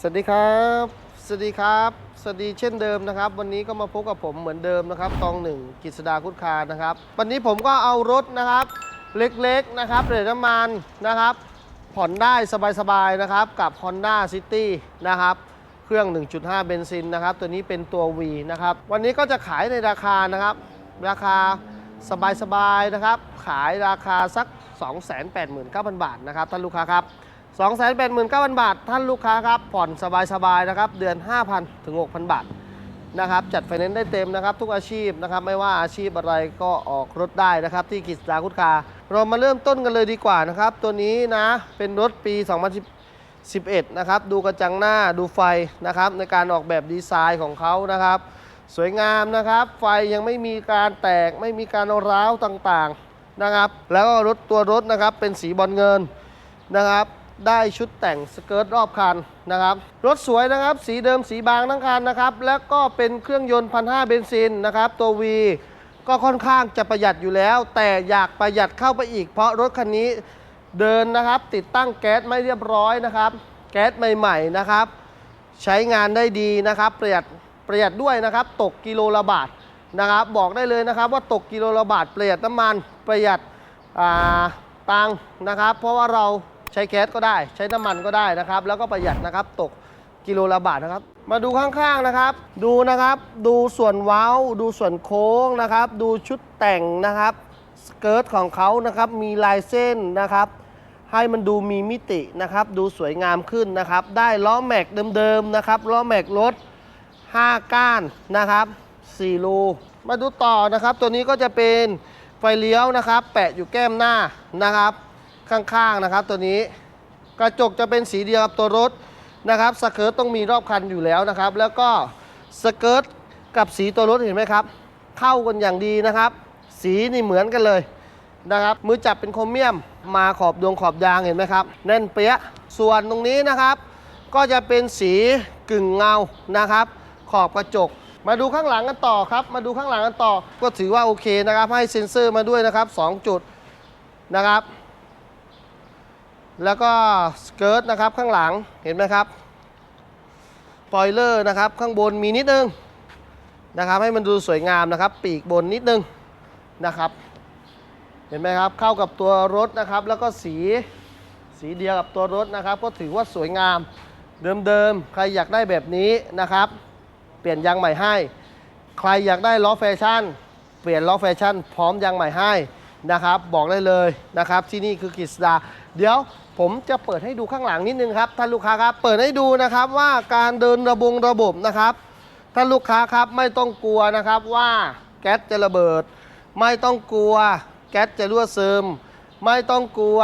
สวัสดีครับ สวัสดีครับ สวัสดีเช่นเดิมนะครับ วันนี้ก็มาพบกับผมเหมือนเดิมนะครับ ตองหนึ่งกิษดาคุดคานะครับ วันนี้ผมก็เอารถนะครับ เล็กๆนะครับเรทน้ำมันนะครับ ผ่อนได้สบายๆนะครับกับ Honda City นะครับเครื่อง 1.5 เบนซินนะครับ ตัวนี้เป็นตัว V นะครับ วันนี้ก็จะขายในราคานะครับ ราคาสบายๆนะครับ ขายราคาสัก 289,000 บาทนะครับท่านลูกค้าครับ 289,000 บาท ท่านลูกค้าครับ ผ่อนสบายๆนะครับ เดือน 5,000 ถึง 6,000 บาทนะครับ จัดไฟแนนซ์ได้เต็มนะครับ ทุกอาชีพนะครับ ไม่ว่าอาชีพอะไรก็ออกรถได้นะครับ ที่กิจดาคุดคา เรามาเริ่มต้นกันเลยดีกว่านะครับ ตัวนี้นะ เป็นรถปี 2011 นะครับ ดูกระจังหน้า ดูไฟนะครับ ในการออกแบบดีไซน์ของเขานะครับ สวยงามนะครับ ไฟยังไม่มีการแตก ไม่มีการร้าวต่างๆนะครับ แล้วก็รถตัวรถนะครับ เป็นสีบอลเงินนะครับ ได้ชุดแต่งสเกิร์ตรอบคันนะครับ รถสวยนะครับ สีเดิมสีบางทั้งคันนะครับ แล้วก็เป็นเครื่องยนต์พันห้าเบนซินนะครับ ตัว V ก็ค่อนข้างจะประหยัดอยู่แล้ว แต่อยากประหยัดเข้าไปอีก เพราะรถคันนี้เดินนะครับ ติดตั้งแก๊สไม่เรียบร้อยนะครับ แก๊สใหม่ ๆนะครับ ใช้งานได้ดีนะครับ ประหยัดประหยัดด้วยนะครับ ตกกิโลละบาทนะครับ บอกได้เลยนะครับ ว่าตกกิโลละบาทประหยัดน้ำมันประหยัดตังนะครับ เพราะว่าเรา ใช้แก๊สก็ได้ ใช้น้ำมันก็ได้นะครับ แล้วก็ประหยัดนะครับตกกิโลละบาทนะครับ มาดูข้างๆนะครับ ดูนะครับ ดูส่วนเว้า ดูส่วนโค้งนะครับ ดูชุดแต่งนะครับ สเกิร์ตของเขานะครับ มีลายเส้นนะครับ ให้มันดูมีมิตินะครับ ดูสวยงามขึ้นนะครับ ได้ล้อแม็กเดิมๆนะครับ ล้อแม็กรถ 5 ก้านนะครับ4รูมาดูต่อนะครับ ตัวนี้ก็จะเป็นไฟเลี้ยวนะครับ แปะอยู่แก้มหน้านะครับ ข้างๆนะครับ ตัวนี้กระจกจะเป็นสีเดียวกับตัวรถนะครับสเกิร์ตต้องมีรอบคันอยู่แล้วนะครับ แล้วก็สเกิร์ตกับสีตัวรถเห็นไหมครับ เข้ากันอย่างดีนะครับ สีนี่เหมือนกันเลยนะครับ มือจับเป็นโครเมียมมาขอบดวงขอบยางเห็นไหมครับ แน่นเปี้ยส่วนตรงนี้นะครับ ก็จะเป็นสีกึ่งเงานะครับ ขอบกระจก มาดูข้างหลังกันต่อครับ มาดูข้างหลังกันต่อ ก็ถือว่าโอเคนะครับ ให้เซ็นเซอร์มาด้วยนะครับ 2 จุดนะครับ แล้วก็สเกิร์ตนะครับข้างหลังเห็นไหมครับปอยเลอร์นะครับข้างบนมีนิดนึงนะครับให้มันดูสวยงามนะครับ ปีกบนนิดนึงนะครับ เห็นไหมครับเข้ากับตัวรถนะครับ แล้วก็สีสีเดียวกับตัวรถนะครับ ก็ถือว่าสวยงามเดิมๆ ใครอยากได้แบบนี้นะครับ เปลี่ยนยางใหม่ให้ ใครอยากได้ล้อแฟชั่น เปลี่ยนล้อแฟชั่น พร้อมยางใหม่ให้นะครับ บอกได้เลยนะครับ ที่นี่คือกฤษดา เดี๋ยวผมจะเปิดให้ดูข้างหลังนิดนึงครับท่านลูกค้าครับ เปิดให้ดูนะครับว่าการเดินระบงระบบนะครับท่านลูกค้าครับไม่ต้องกลัวนะครับว่าแก๊สจะระเบิด ไม่ต้องกลัวแก๊สจะรั่วซึม ไม่ต้องกลัว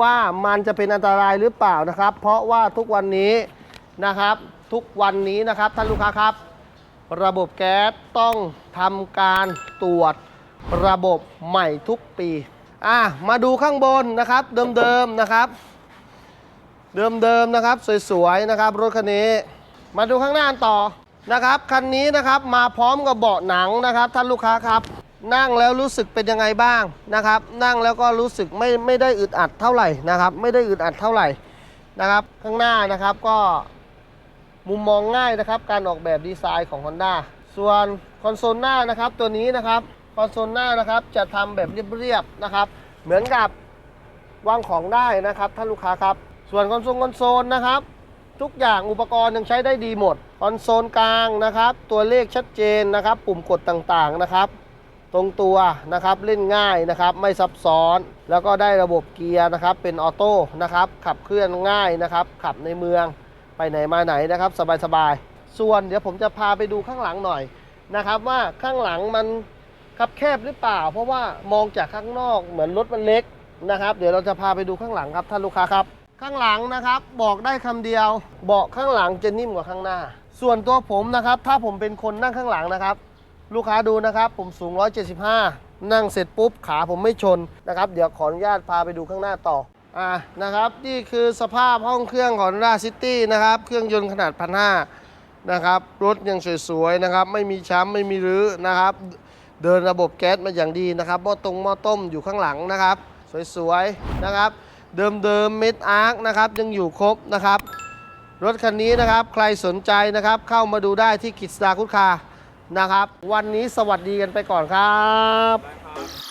ว่ามันจะเป็นอันตรายหรือเปล่านะครับ เพราะว่าทุกวันนี้นะครับทุกวันนี้นะครับท่านลูกค้าครับ ระบบแก๊สต้องทำการตรวจระบบใหม่ทุกปี อะมาดูข้างบนนะครับ เดิมๆนะครับ เดิมๆนะครับ สวยๆนะครับ รถคันนี้ มาดูข้างหน้าต่อนะครับคันนี้นะครับมาพร้อมกับเบาะหนังนะครับ ท่านลูกค้าครับ นั่งแล้วรู้สึกเป็นยังไงบ้างนะครับ นั่งแล้วก็รู้สึกไม่ไม่ได้อึดอัดเท่าไหร่นะครับ ไม่ได้อึดอัดเท่าไหร่นะครับ ข้างหน้านะครับก็มุมมองง่ายนะครับ การออกแบบดีไซน์ของ Honda ส่วนคอนโซลหน้านะครับตัวนี้นะครับ อนโซลหน้านะครับจะทำแบบเรียบๆนะครับ เหมือนกับวางของได้นะครับท่านลูกค้าครับ ส่วนคอนโซลคอนโซลนะครับ ทุกอย่างอุปกรณ์ยังใช้ได้ดีหมดคอนโซลกลางนะครับ ตัวเลขชัดเจนนะครับ ปุ่มกดต่างๆนะครับ ตรงตัวนะครับเล่นง่ายนะครับ ไม่ซับซ้อน แล้วก็ได้ระบบเกียร์นะครับ เป็นออโต้นะครับ ขับเคลื่อนง่ายนะครับ ขับในเมืองไปไหนมาไหนนะครับ สบายๆส่วนเดี๋ยวผมจะพาไปดูข้างหลังหน่อยนะครับ ว่าข้างหลังมัน ครับแคบหรือเปล่า เพราะว่ามองจากข้างนอกเหมือนรถมันเล็กนะครับ เดี๋ยวเราจะพาไปดูข้างหลังครับท่านลูกค้าครับ ข้างหลังนะครับ บอกได้คำเดียว เบาะข้างหลังจะนิ่มกว่าข้างหน้า ส่วนตัวผมนะครับ ถ้าผมเป็นคนนั่งข้างหลังนะครับ ลูกค้าดูนะครับ ผมสูง 175 นั่งเสร็จปุ๊บขาผมไม่ชนนะครับ เดี๋ยวขออนุญาตพาไปดูข้างหน้าต่ออ่านะครับ นี่คือสภาพห้องเครื่องของ Honda City นะครับ เครื่องยนต์ขนาด1,500นะครับ รถยังสวยๆนะครับ ไม่มีช้ำไม่มีรื้อนะครับ เดินระบบแก๊สมาอย่างดีนะครับหม้อตรงหม้อต้มอยู่ข้างหลังนะครับ สวยๆนะครับ เดิมๆเม็ดอาร์คนะครับยังอยู่ครบนะครับ รถคันนี้นะครับใครสนใจนะครับเข้ามาดูได้ที่กิจสตาคุตคานะครับ วันนี้สวัสดีกันไปก่อนครับ